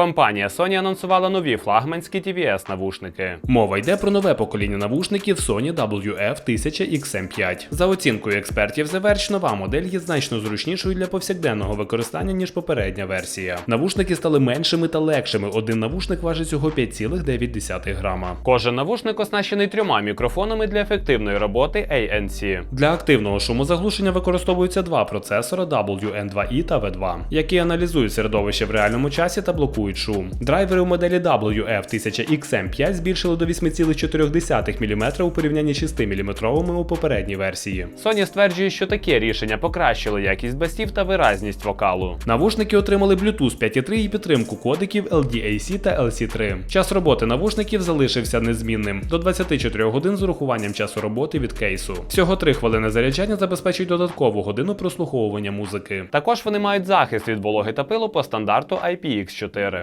Компанія Sony анонсувала нові флагманські TVS навушники. Мова йде про нове покоління навушників Sony WF-1000XM5. За оцінкою експертів Verge, нова модель є значно зручнішою для повсякденного використання, ніж попередня версія. Навушники стали меншими та легшими. Один навушник важить всього 5,9 грама. Кожен навушник оснащений трьома мікрофонами для ефективної роботи ANC. Для активного шумозаглушення використовуються два процесора WN2i та V2, які аналізують середовище в реальному часі та блокують шум. Драйвери у моделі WF-1000XM5 збільшили до 8,4 мм у порівнянні з 6 мм у попередній версії. Sony стверджує, що таке рішення покращило якість басів та виразність вокалу. Навушники отримали Bluetooth 5.3 і підтримку кодиків LDAC та LC3. Час роботи навушників залишився незмінним до 24 годин з урахуванням часу роботи від кейсу. Всього 3 хвилини заряджання забезпечують додаткову годину прослуховування музики. Також вони мають захист від вологи та пилу по стандарту IPX4.